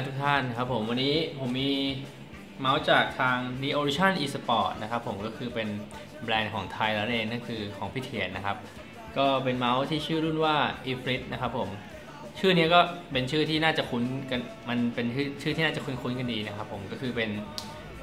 การทุกท่านครับผมวันนี้ผมมีเมาส์จากทาง n e o c i a n eSport นะครับผมก็คือเป็นแบรนด์ของไทยแล้วเองนั่นคือของพี่เทียนนะครับ ก็เป็นเมาส์ที่ชื่อรุ่นว่า e f r i t นะครับผมชื่อนี้ก็เป็นชื่อที่น่าจะคุ้นกันมันเป็นชื่อที่น่าจะคุ้นๆกันดีนะครับผมก็คือเป็น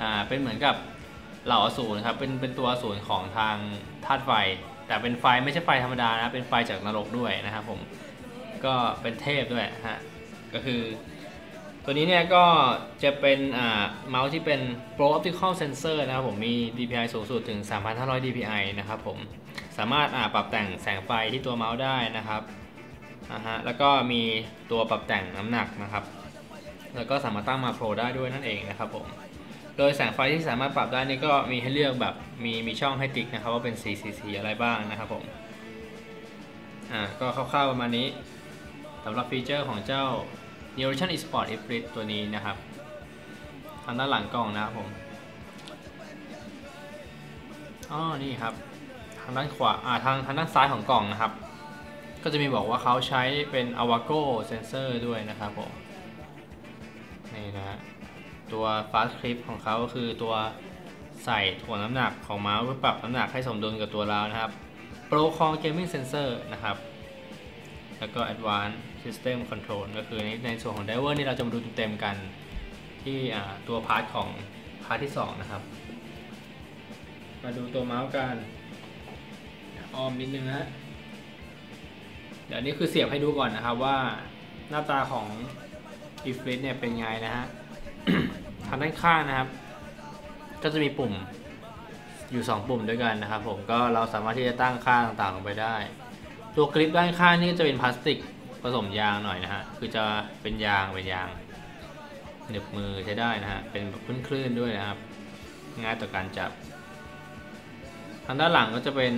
อ่าเป็นเหมือนกับเหล่าอสูรนะครับเป็นเป็นตัวอสูรของทางธาตุไฟ แต่เป็นไฟไม่ใช่ไฟธรรมดานะเป็นไฟจากนรกด้วยนะครับผมก็เป็นเทพด้วยฮะก็คือ ตัวนี้เนี่ยก็จะเป็นเมาส์ที่เป็น Pro Optical Sensor นะครับผมมี DPI สูงสุดถึง 3,500 DPI นะครับผมสามารถปรับแต่งแสงไฟที่ตัวเมาส์ได้นะครับนะฮะแล้วก็มีตัวปรับแต่งน้ำหนักนะครับ แล้วก็สามารถตั้งมาโปรได้ด้วยนั่นเองนะครับผมโดยแสงไฟที่สามารถปรับได้นี่ก็มีให้เลือกแบบมีมีช่องให้ติ๊กนะครับว่าเป็นสีสีสีอะไรบ้างนะครับผมอ่าก็คร่าวๆประมาณนี้สำหรับฟีเจอร์ของเจ้า n e o c i a n eSport e f r i t ตัวนี้นะครับทางด้านหลังกล่องนะครับผมอ๋อนี่ครับ ทางด้านขวาอ่าทางทางด้านซ้ายของกล่องนะครับ ก็จะมีบอกว่าเขาใช้เป็น Avago sensor ด้วยนะครับผมนี่นะฮะตัว fast clip ของเขาก็คือตัวใส่ถ่วงน้ำหนักของเมาส์เพื่อปรับน้ำหนักให้สมดุลกับตัวเรานะครับ Pro Core Gaming Sensor นะครับ แล้วก็ Advanced System Control ก็คือในในส่วนของ Driver นี่เราจะมาดูเต็มๆกันที่ตัวพาร์ทของพาร์ทที่ 2 นะครับ มาดูตัวเมาส์กันอ้อมนิดนึงนะเดี๋ยวนี้คือเสียบให้ดูก่อนนะครับว่าหน้าตาของ e f l i t เนี่ยเป็นไงนะฮะทางด้านข้างนะครับ ก็จะมีปุ่มอยู่ 2 ปุ่มด้วยกันนะครับผมก็เราสามารถที่จะตั้งค่าต่างๆลงไปได้ ตัวกริปด้านข้างนี่จะเป็นพลาสติกผสมยางหน่อยนะฮะ คือจะเป็นยางเป็นยางหน็บมือใช้ได้นะฮะ เป็นแบบคลื่นๆด้วยนะครับ ง่ายต่อการจับ ทางด้านหลังก็จะเป็น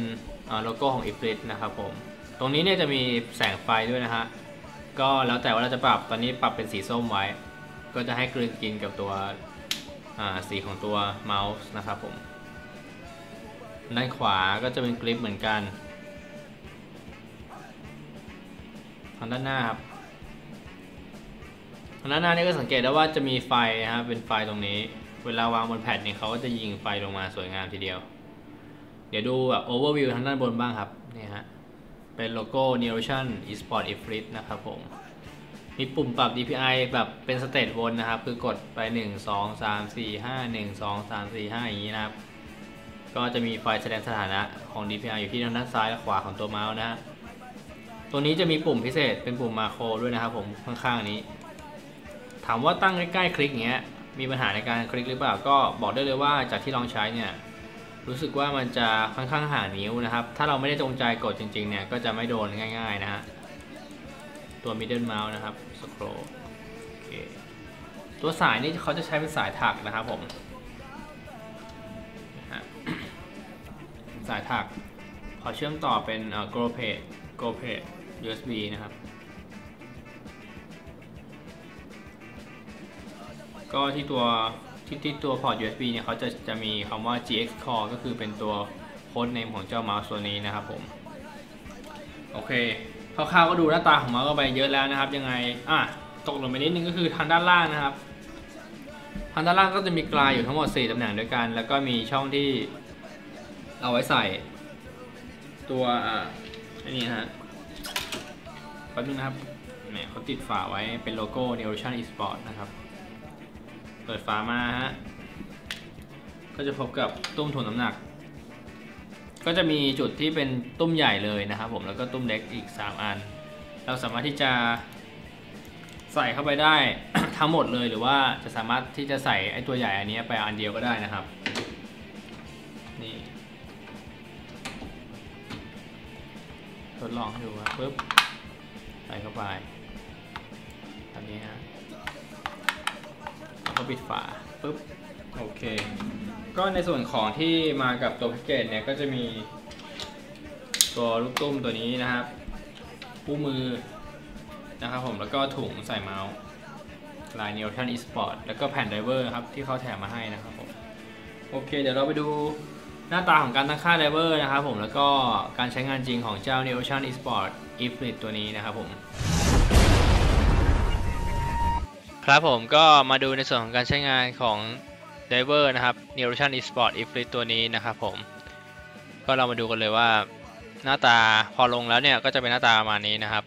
โลโก้ของ i f r i t นะครับผม ตรงนี้เนี่ยจะมีแสงไฟด้วยนะฮะ ก็แล้วแต่ว่าเราจะปรับ ตอนนี้ปรับเป็นสีส้มไว้ ก็จะให้กลืนกินกับตัวสีของตัวเมาส์นะครับผม ด้านขวาก็จะเป็นกริปเหมือนกัน ทางด้านหน้าครับทางด้านหน้านี่ก็สังเกตได้ว่าจะมีไฟนะครับเป็นไฟตรงนี้ เวลาวางบนแผ่นนี่เขาก็จะยิงไฟลงมาสวยงามทีเดียว เดี๋ยวดูแบบโอเวอร์วิวทางด้านบนบ้างครับนี่ฮะเป็นโลโก้ n e o c i a n eSport e f r i t นะครับผมมีปุ่มปรับ DPI แบบเป็นสเตตวนนะครับ คือกดไป 1 2 3 4 5 1 2 3 4 5 อย่างนี้นะครับ ก็จะมีไฟแสดงสถานะของ DPI อยู่ที่ทางด้านซ้ายและขวาของตัวเมาส์นะฮะ ตัวนี้จะมีปุ่มพิเศษเป็นปุ่มมาโครด้วยนะครับผมข้างๆนี้ ถามว่าตั้งใกล้ๆคลิกอย่างเงี้ยมีปัญหาในการคลิกหรือเปล่าก็บอกได้เลยว่าจากที่ลองใช้เนี่ยรู้สึกว่ามันจะค่อนข้างห่างนิ้วนะครับ ถ้าเราไม่ได้จงใจกดจริงๆเนี่ยก็จะไม่โดนง่าย ๆนะฮะตัว middle mouse นะครับ scroll โอเคตัวสายนี่เขาจะใช้เป็นสายถักนะครับผมสายถัก ขอเชื่อมต่อเป็น Go Page Go Page USB นะครับ ก็ที่ตัวที่ที่ตัวพอร์ต USB เนี่ยเขาจะจะมีคำว่า GX Core ก็คือเป็นตัวโค้ดเนมของเจ้าเมาส์ตัวนี้นะครับผม โอเคคร่าวๆก็ดูหน้าตาของเมาส์ก็ไปเยอะแล้วนะครับ ยังไงอะตกหลงไปนิดนึงก็คือทางด้านล่างนะครับทางด้านล่างก็จะมีกลายอยู่ทั้งหมด 4ตำแหน่งด้วยกัน แล้วก็มีช่องที่เอาไว้ใส่ ตัวอ่าอันนี้ฮะ แป๊บนึงนะครับแหมเขาติดฝาไว้เป็นโลโก้ n e o c i a n eSport นะครับ เปิดฝามาฮะ ก็จะพบกับตุ้มถ่วงน้ำหนัก ก็จะมีจุดที่เป็นตุ้มใหญ่เลยนะครับผม แล้วก็ตุ้มเล็กอีก 3 อัน เราสามารถที่จะใส่เข้าไปได้ทั้งหมดเลยหรือว่าจะสามารถที่จะใส่ไอ้ตัวใหญ่อันนี้ไปอันเดียวก็ได้นะครับ นี่ทดลองดูครับปึ๊บ ส่เข้าไปอันนี้ฮะก็ปิดฝาปุ๊บโอเค ก็ในส่วนของที่มากับตัวแพ็กเกจเนี่ยก็จะมีตัวลูกตุ้มตัวนี้นะครับคู่มือนะครับผมแล้วก็ถุงใส่เมาส์ลาย n e o c i a n eSport แล้วก็แผ่นไดเวอร์ครับที่เขาแถมมาให้นะครับผมโอเค เดี๋ยวเราไปดูหน้าตาของการตั้งค่าไดเวอร์นะครับผมแล้วก็การใช้งานจริงของเจ้า n e o c i a n eSport e f l i t ตัวนี้นะครับผม ครับผมก็มาดูในส่วนของการใช้งานของ Diver นะครับ Neuration Esport e f l i t ตัวนี้นะครับผม ก็เรามาดูกันเลยว่าหน้าตาพอลงแล้วเนี่ยก็จะเป็นหน้าตาประมาณนี้นะครับ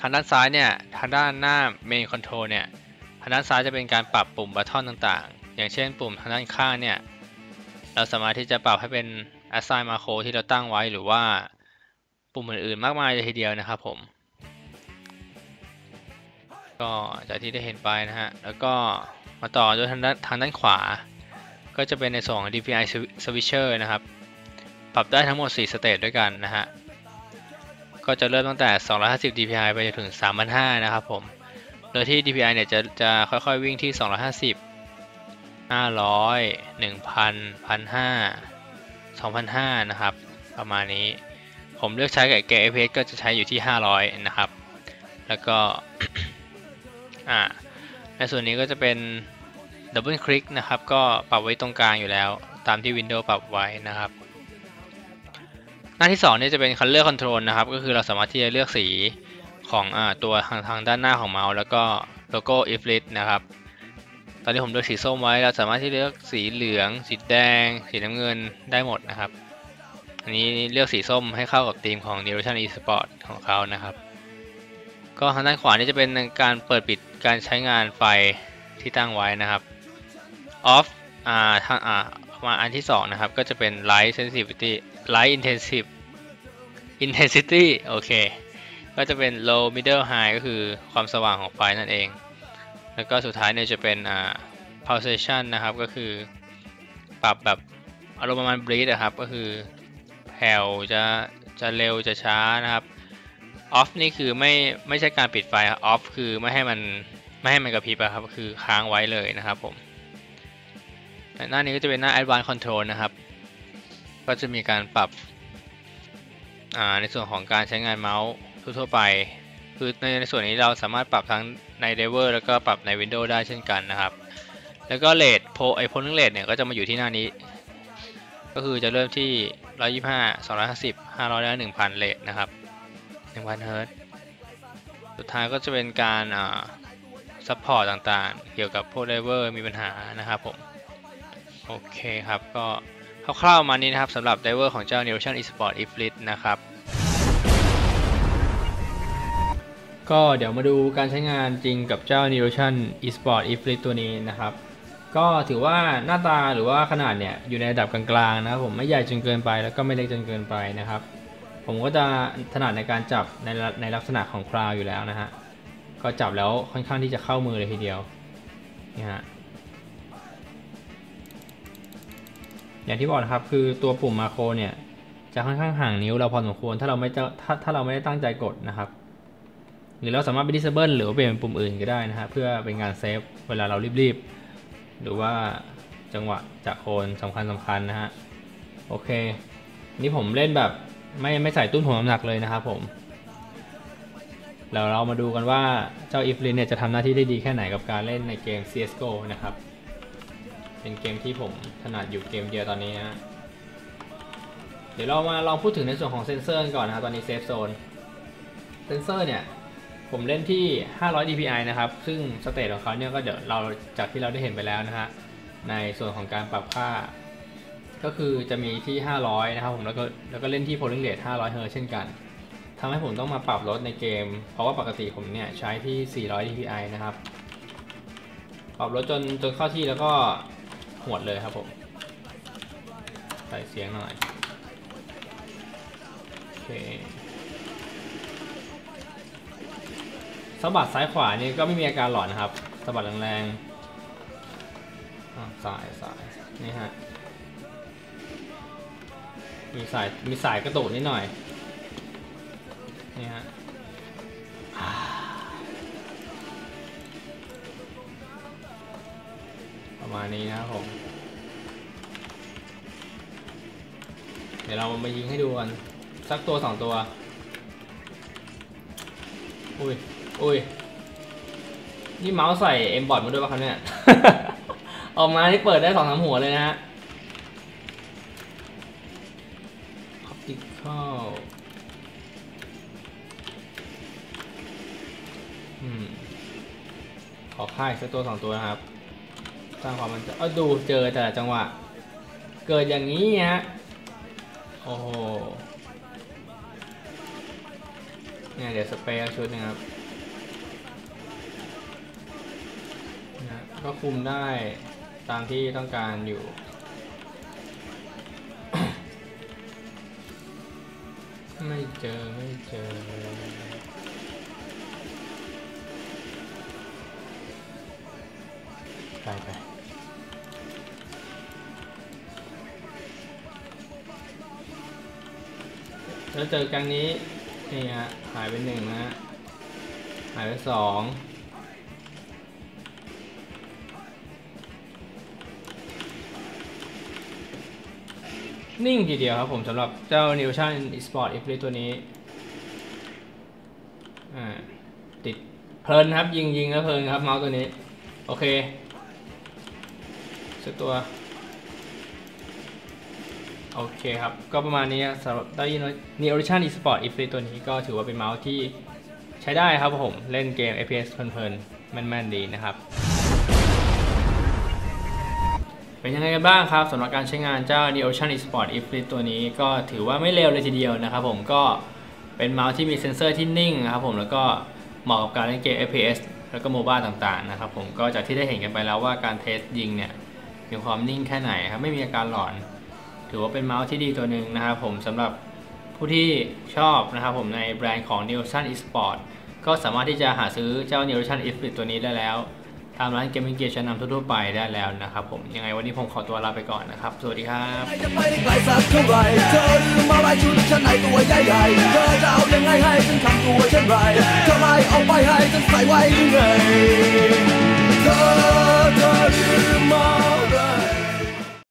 ทางด้านซ้ายเนี่ยทางด้านหน้า Main Control เนี่ยทางด้านซ้ายจะเป็นการปรับปุ่มบัตทอนต่างๆ อย่างเช่นปุ่มทางด้านข้างเนี่ยเราสามารถที่จะปรับให้เป็น Assign Macro ที่เราตั้งไว้หรือว่า ปุ่มอื่นๆ มากมายเลยทีเดียวนะครับผม ก็จากที่ได้เห็นไปนะฮะ แล้วก็มาต่อด้วยทางด้านทางด้านขวา ก็จะเป็นในส่วนของ DPI Switcher นะครับ ปรับได้ทั้งหมด 4 สเตจด้วยกันนะฮะ ก็จะเริ่มตั้งแต่ 250 DPI ไปจนถึง 3,500 นะครับผม โดยที่ DPI เนี่ยจะจะค่อยๆวิ่งที่ 250 500 1,000 1,500 2,500 นะครับ ประมาณนี้ ผมเลือกใช้กับเกม FPS ก็จะใช้อยู่ที่ 500 นะครับ แล้วก็อ่าในส่วนนี้ก็จะเป็นดับเบิลคลิกนะครับ ก็ปรับไว้ตรงกลางอยู่แล้ว ตามที่ Windows ปรับไว้นะครับ หน้าที่2นี่จะเป็น Color Control นะครับ ก็คือเราสามารถที่จะเลือกสีของอตัวทางทางด้านหน้าของเมาส์แล้วก็โลโก้ i f l i t นะครับ ตอนนี้ผมเลือกสีส้มไว้ เราสามารถที่เลือกสีเหลือง สีแดง สีน้ำเงินได้หมดนะครับ อันนี้เลือกสีส้มให้เข้ากับธีมของ Neuration Esport ของเขานะครับ ก็ทางด้านขวานี่จะเป็นการเปิดปิดการใช้งานไฟที่ตั้งไว้นะครับ off อ่าทางอ่ามาอันที่ 2 นะครับ ก็จะเป็น light sensitivity light intensive intensity โอเค ก็จะเป็น low middle high ก็คือความสว่างของไฟนั่นเอง แล้วก็สุดท้ายเนี่ยจะเป็นอ่า pulsation นะครับ ก็คือปรับแบบอารมณ์ประมาณ bleed นะครับ ก็คือ แผ่วจะจะเร็วจะช้านะครับ off นี่คือไม่ไม่ใช่การปิดไฟ off คือไม่ให้มันไม่ให้มันกระพริบครับคือค้างไว้เลยนะครับผมหน้านี้ก็จะเป็นหน้า advanced control นะครับ ก็จะมีการปรับในส่วนของการใช้งานเมาส์ทั่วๆไป คือในในส่วนนี้เราสามารถปรับทั้งใน driver แล้วก็ปรับใน Windows ได้เช่นกันนะครับ แล้วก็เลทโพไอโพลิงเลทเนี่ยก็จะมาอยู่ที่หน้านี้ ก็คือจะเริ่มที่ 125 250 500และ1,000 เลทนะครับ 1,000 เฮิร์ตสุดท้ายก็จะเป็นการซัพพอร์ตต่างๆ เกี่ยวกับพวกไดเวอร์มีปัญหานะครับผม โอเคครับ ก็คร่าวๆมานี้นะครับสำหรับไดเวอร์ของเจ้า Neuration Esport e f l i t นะครับ ก็เดี๋ยวมาดูการใช้งานจริงกับเจ้า Neuration Esport e f l i t ตัวนี้นะครับ ก็ถือว่าหน้าตาหรือว่าขนาดเนี่ยอยู่ในระดับกลางๆนะครับผมไม่ใหญ่จนเกินไปแล้วก็ไม่เล็กจนเกินไปนะครับ ผมก็จะถนัดในการจับในในลักษณะของคราวอยู่แล้วนะฮะก็จับแล้วค่อนข้างที่จะเข้ามือเลยทีเดียวนี่ฮะอย่างที่บอกนะครับคือตัวปุ่มมาโครเนี่ยจะค่อนข้างห่างนิ้วเราพอสมควรถ้าเราไม่ถ้าถ้าเราไม่ได้ตั้งใจกดนะครับหรือเราสามารถไปดิสเบิลหรือเปลี่ยนเป็นปุ่มอื่นก็ได้นะฮะเพื่อเป็นการเซฟเวลาเรารีบๆ หรือว่าจังหวะจากโคนสำคัญสำคัญนะฮะ โอเค นี่ผมเล่นแบบไม่ไม่ใส่ตุ้นถ่วงน้ำหนักเลยนะครับผมแล้วเรามาดูกันว่าเจ้าอีฟลินเนี่ยจะทำหน้าที่ได้ดีแค่ไหนกับการเล่นในเกม CSGO นะครับ เป็นเกมที่ผมถนัดอยู่เกมเดียวตอนนี้นะเดี๋ยวเรามาลองพูดถึงในส่วนของเซนเซอร์ก่อนนะครับตอนนี้เซฟโซน เซนเซอร์เนี่ย ผมเล่นที่ 500 dpi นะครับ ซึ่งสเตตของเขาเนี่ยก็เดี๋ยวเราจากที่เราได้เห็นไปแล้วนะฮะ ในส่วนของการปรับค่า ก็คือจะมีที่ 500 นะครับผม แล้วก็แล้วก็เล่นที่ polling rate 500 Hz เช่นกัน ทำให้ผมต้องมาปรับลดในเกม เพราะว่าปกติผมเนี่ยใช้ที่ 400 dpi นะครับ ปรับลดจนจนเข้าที่แล้วก็หวดเลยครับผม ใส่เสียงหน่อย โอเค สะบัดซ้ายขวานี่ก็ไม่มีอาการหลอนนะครับสะบัดแรงๆสายสายนี่ฮะมีสายมีสายกระตุกนิดหน่อยนี่ฮะประมาณนี้นะครับผมเดี๋ยวเรามายิงให้ดูกันสักตัวสองตัวอุ้ย อุ้ย นี่เมาส์ใส่เอ็มบอดมาด้วยป่ะครับเนี่ย ออกมาที่เปิดได้สองสามหัวเลยนะฮะ optical อืมขอค่ายสักตัวสองตัวนะครับ สร้างความมันจะเอาดูเจอแต่ละจังหวะ เกิดอย่างนี้ฮะ โอ้โหเนี่ยเดี๋ยวสเปรย์ชุดนะครับ ก็คุมได้ตามที่ต้องการอยู่ ไม่เจอ ไม่เจอ ไปไปแล้วเจอครั้งนี้นี่ฮะหายไปหนึ่งนะฮะหายไปสอง นิ่งทีเดียวครับผมสำหรับเจ้า n e w s i o n Esport e f l i t ตัวนี้ติดเพลินครับ ยิงยิงแล้วเพลินครับ เมาส์ตัวนี้ โอเคสักตัว โอเคครับ ก็ประมาณนี้สำหรับได้ยินว่า Neo Orition Esport e f l i t ตัวนี้ก็ถือว่าเป็นเมาส์ที่ใช้ได้ครับผม เล่นเกม FPS เพลินๆแม่นๆดีนะครับ เป็นยังไงกันบ้างครับสำหรับการใช้งานเจ้า Neo Ocean Esport e f l i t ตัวนี้ก็ถือว่าไม่เลวเลยทีเดียวนะครับผมก็เป็นเมาส์ที่มีเซ็นเซอร์ที่นิ่งนะครับผมแล้วก็เหมาะกับการเล่นเกม FPS แล้วก็โมบ้าต่างๆนะครับผมก็จากที่ได้เห็นกันไปแล้วว่าการเทสยิงเนี่ยมีความนิ่งแค่ไหนครับไม่มีอาการหลอน ถือว่าเป็นเมาส์ที่ดีตัวหนึ่งนะครับผมสำหรับผู้ที่ชอบนะครับผมในแบรนด์ของ Neo Ocean Esport ก็สามารถที่จะหาซื้อเจ้า Neo Ocean e f l i t ตัวนี้ได้แล้ว ตามร้านเกมเกียร์ชั้นนำทั่วๆไปได้แล้วนะครับผมยังไงวันนี้ผมขอตัวลาไปก่อนนะครับ สวัสดีครับเท่าไลืมมาลายชุดชั้นในตัวใหญ่ๆเธอจะเอายังไงให้ฉันทำตัวเช่นไรเธอไม่เอาไปให้ฉันใส่ไว้ยังไงเธอเธลืมมา